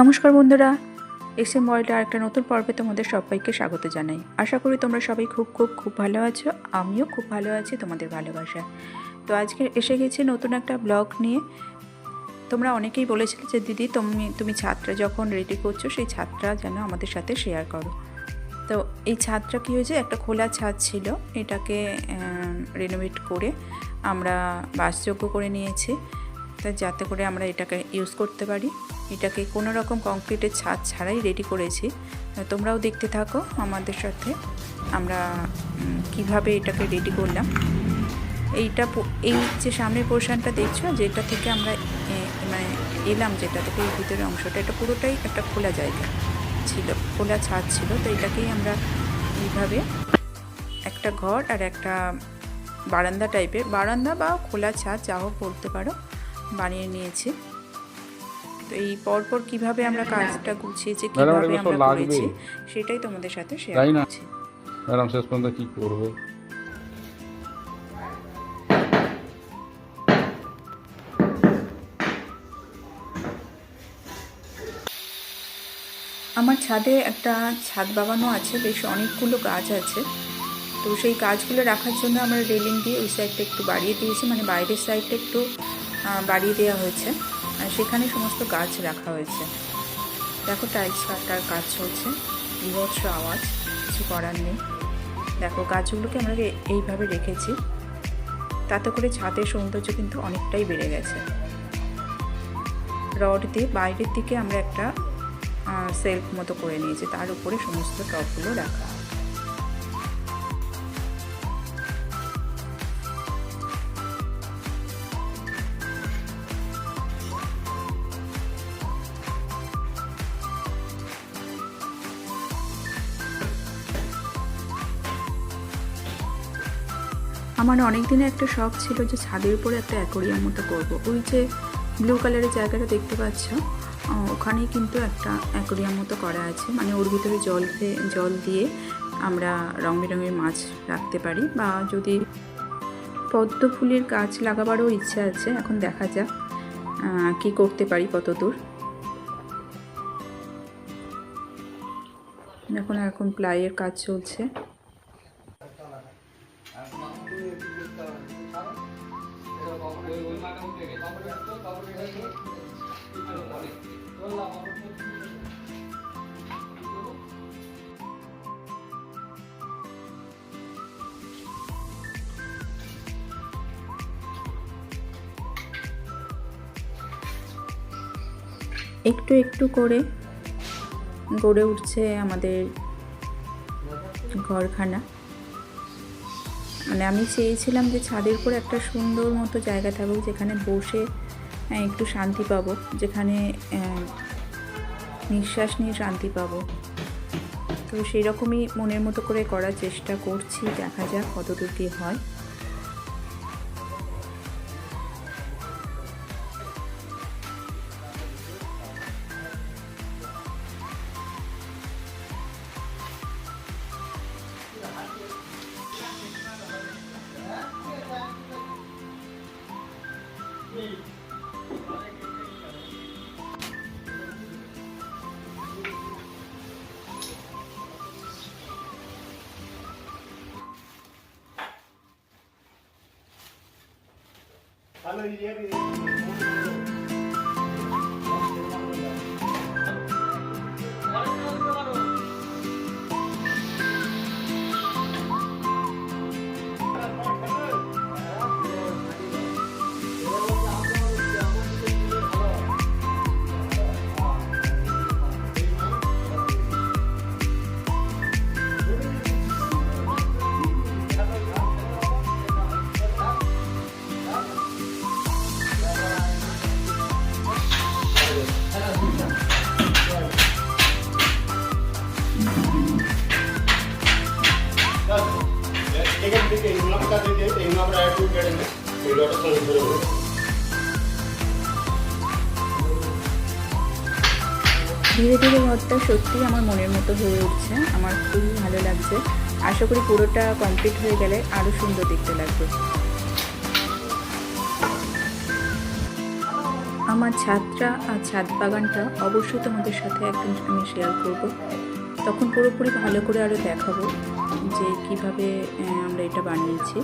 নমস্কার বন্ধুরা S M ওয়ার্ল্ডে আরেকটা নতুন পর্বে তোমাদের সবাইকে স্বাগত জানাই। আশা করি তোমরা সবাই খুব খুব খুব ভালো আছো, আমিও খুব ভালো আছি তোমাদের ভালোবাসা তো আজকে এসে গেছি নতুন একটা ব্লগ নিয়ে। তোমরা অনেকেই বলেছিলে যে, দিদি, তুমি তুমি ছাদটা যখন রেডি করছ, সেই ছাদটা যেন আমাদের সাথে শেয়ার করো। তো এই ছাদটা কী হয়েছে, একটা খোলা ছাদ ছিল, এটাকে রেনোভেট করে আমরা বাসযোগ্য করে নিয়েছি। তা যাতে করে আমরা এটাকে ইউজ করতে পারি। এটাকে কোনো রকম কংক্রিটের ছাদ ছাড়াই রেডি করেছি। তোমরাও দেখতে থাকো আমাদের সাথে, আমরা কীভাবে এটাকে রেডি করলাম। এইটা এই যে সামনের পোর্শনটা দেখছ, যেটা থেকে আমরা মানে এলাম, যেটা থেকে এই ভিতরের অংশটা, এটা পুরোটাই একটা খোলা জায়গা ছিল, খোলা ছাদ ছিল, তো এটাকেই আমরা এইভাবে একটা ঘর আর একটা বারান্দা টাইপের বারান্দা বা খোলা ছাদ, যা হোক বলতে পারো, বানিয়ে নিয়েছি। তো এই পরপর কীভাবে আমরা কাজটা গুছিয়েছি কীভাবে আমরা করেছি সেটাই তোমাদের সাথে শেয়ার করছি। ম্যাডাম শেষ পর্যন্ত কি করবে? আমার ছাদে একটা ছাদ বাগানো আছে বেশ অনেকগুলো গাছ আছে। তো সেই গাছগুলো রাখার জন্য আমরা রেলিং দিয়ে ওই সাইডটা একটু বাড়িয়ে দিয়েছি মানে বাইরের সাইডটা একটু বাড়িয়ে দেওয়া হয়েছে। আর সেখানে সমস্ত গাছ রাখা হয়েছে। দেখো টাইলস কাটার কাজ চলছে। বিভৎস আওয়াজ, কিছু করার নেই। দেখো গাছগুলোকে আমরা এইভাবে রেখেছি, তাতে করে ছাদের সৌন্দর্য কিন্তু অনেকটাই বেড়ে গেছে। রড দিয়ে বাইরের দিকে আমরা একটা সেলফ মতো করে নিয়েছি। তার উপরে সমস্ত টপগুলো রাখা। আমার অনেক দিনে একটা শখ ছিল যে ছাদের উপরে একটা অ্যাকোরিয়াম মতো করব। ওই যে ব্লু কালারের জায়গাটা দেখতে পাচ্ছ আহ, ওখানেই কিন্তু একটা অ্যাকোরিয়াম মতো করা আছে। মানে ওর ভিতরে জল জল দিয়ে আমরা রং বেরঙের মাছ রাখতে পারি বা যদি পদ্ম ফুলের গাছ লাগাবারও ইচ্ছা আছে এখন দেখা যাক কি করতে পারি কত দূর এখন এখন প্লাইয়ের কাজ চলছে। একটু একটু করে গড়ে উঠছে আমাদের ঘরখানা। মানে আমি চেয়েছিলাম যে ছাদের উপর একটা সুন্দর মতো জায়গা থাকুক যেখানে বসে আহ, একটু শান্তি পাবো যেখানে নিঃশ্বাস নিয়ে শান্তি পাবো। তো সেই রকমই মনের মতো করে করার চেষ্টা করছি দেখা যাক কতদূর কী হয়। এখান ধরে ধীরে ঘরটা সত্যিই আমার মনের মতো হয়ে উঠছে। আমার খুবই ভালো লাগছে। আশা করি পুরোটা কমপ্লিট হয়ে গেলে আরও সুন্দর দেখতে লাগবে। আমার ছাদটা আর ছাদ বাগানটা অবশ্যই তোমাদের সাথে একদিন আমি শেয়ার করব। তখন পুরোপুরি ভালো করে আরও দেখাবো যে কীভাবে আমরা এটা বানিয়েছি।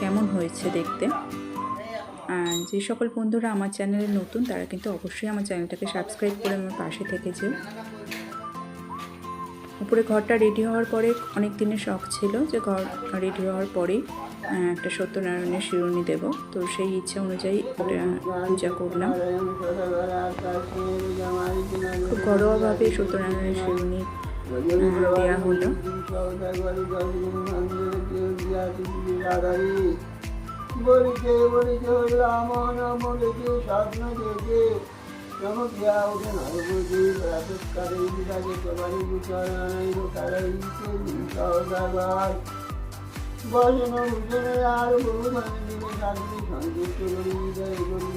কেমন হয়েছে দেখতে। আর যে সকল বন্ধুরা আমার চ্যানেলে নতুন, তারা কিন্তু অবশ্যই আমার চ্যানেলটাকে সাবস্ক্রাইব করে আমার পাশে থেকে যেও। উপরে ঘরটা রেডি হওয়ার পরে অনেক দিনের শখ ছিল যে ঘর রেডি হওয়ার পরেই একটা সত্যনারায়ণের শিরুনি দেব। তো সেই ইচ্ছা অনুযায়ী পূজা করলাম। খুব ঘরোয়াভাবে সত্যনারায়ণের শিরুনি দেওয়া হলো বলিতে বলিতে রাম নাম বলিতে স্বপ্ন দেখে চমকিয়া ওঠে নরপতি প্রাতকালে বিরাজে তোমারি বিচারানাই কারাইতে সহজাগার বসন ভূষণে আর বহু মানে দিনে সাধনে সন্তুষ্ট করি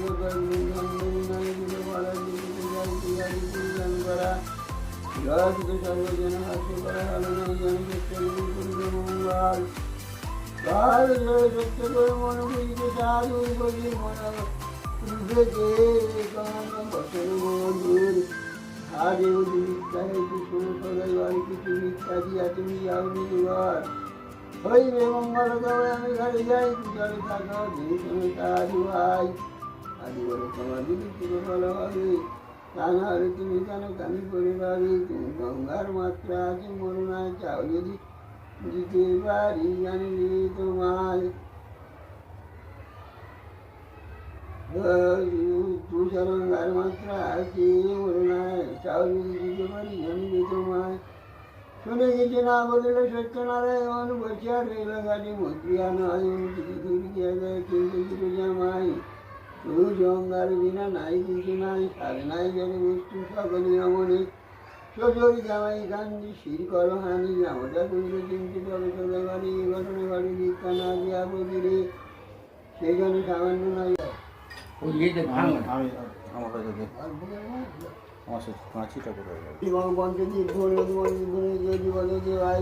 মধুর আরে বুঝি মিথ্যা হয়েছে শুনে সদাই বাড়ি কিছু মিথ্যা দিয়া তুমি যাও নিজবার হইবে মঙ্গল তবে আমি ঘরে যাই জলে থাকো দিন শুনে তারি ভাই আদি বলে তোমার দিদি তুমি ভালো হবে তা তুমি কেন কানি পাবে তুমি গঙ্গার মাত্রা আছে মরুনায় চাও যদি দিতে পারি জানলে তোমায়। তুষারঙ্গার মাত্রা আছে মরুনায় চাও যদি দিতে পারি জানলে তোমায়। শুনে গেছে না বলিলে সত্যনারায়ণ বসিয়া নয় কিন্তু তুই জঙ্গার বিনা নাই কিছু নাই আর নাই জানি বস্তু সকলই অমনে শ্বশুর জামাই গান্ধী শির করো হানি জামাটা কইলে কিন্তু তবে তবে বাড়ি এ ঘটনা বাড়ি দীক্ষা না দিয়া বদিরে। সামান্য নাই এবং পঞ্চদীপ যদি বলে যে ভাই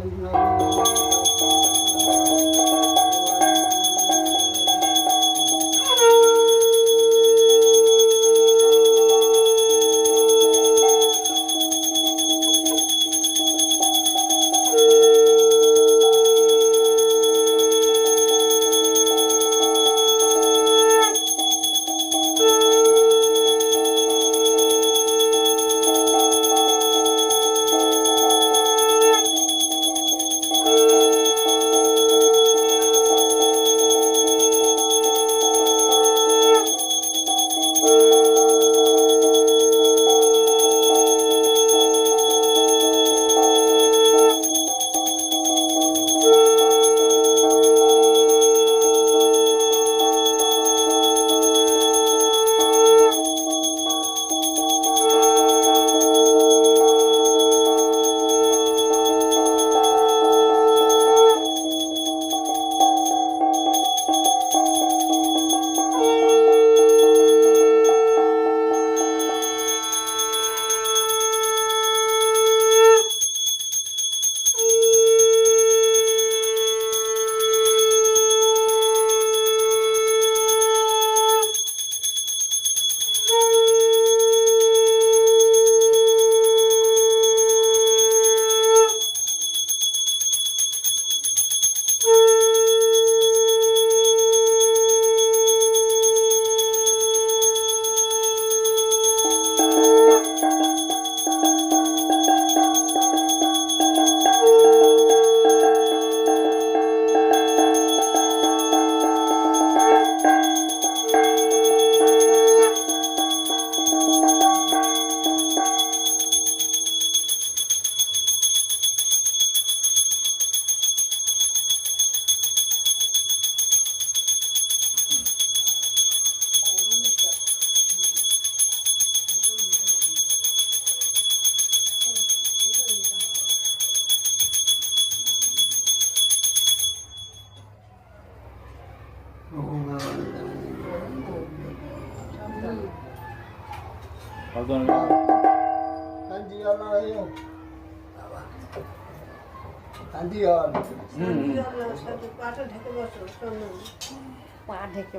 পা ঢেকে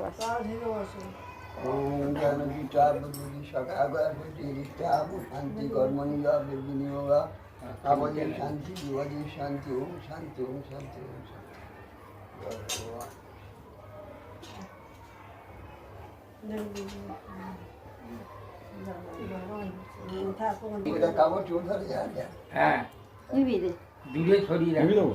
বসো। শান্তি কর্মণিয়া বিনিয়োগা। আবাদের শান্তি যুবাদের শান্তি ওম শান্তি ওম শান্তি ওম শান্তি। কাগজ চোর ধরে যায় না। হ্যাঁ দূরে সরিয়ে রাখ। নিবি দেবো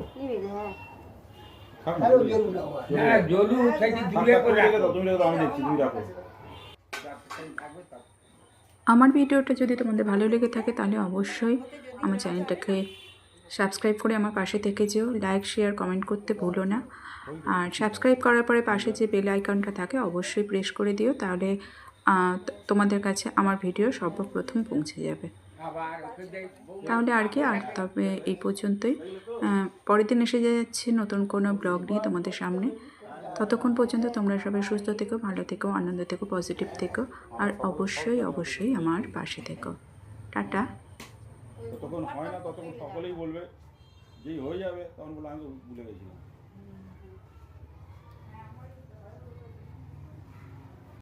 থাক না, আরও তুমি জেরু না জলু সেটি দূরে করে তুমি রেখে দাও রাখো। তুমি রেখে আমি দেখছি তুমি রাখো আমার ভিডিওটা যদি তোমাদের ভালো লেগে থাকে তাহলে অবশ্যই আমার চ্যানেলটাকে সাবস্ক্রাইব করে আমার পাশে থেকে যেও। লাইক শেয়ার কমেন্ট করতে ভুলো না। আর সাবস্ক্রাইব করার পরে পাশে যে বেল আইকনটা থাকে অবশ্যই প্রেস করে দিও। তাহলে তোমাদের কাছে আমার ভিডিও সর্বপ্রথম পৌঁছে যাবে। তাহলে আর কি, আর তবে এই পর্যন্তই। পরের দিন এসে যাচ্ছি নতুন কোনো ব্লগ নিয়ে তোমাদের সামনে। ততক্ষণ পর্যন্ত তোমরা সবাই সুস্থ থেকো, ভালো থেকো, আনন্দ থেকো পজিটিভ থেকো, আর অবশ্যই অবশ্যই আমার পাশে থেকো। টাটা। যতক্ষণ হয় না ততক্ষণ সকলেই বলবে, যেই হয়ে যাবে, তখন বলে আমি ভুলে গেছিলাম।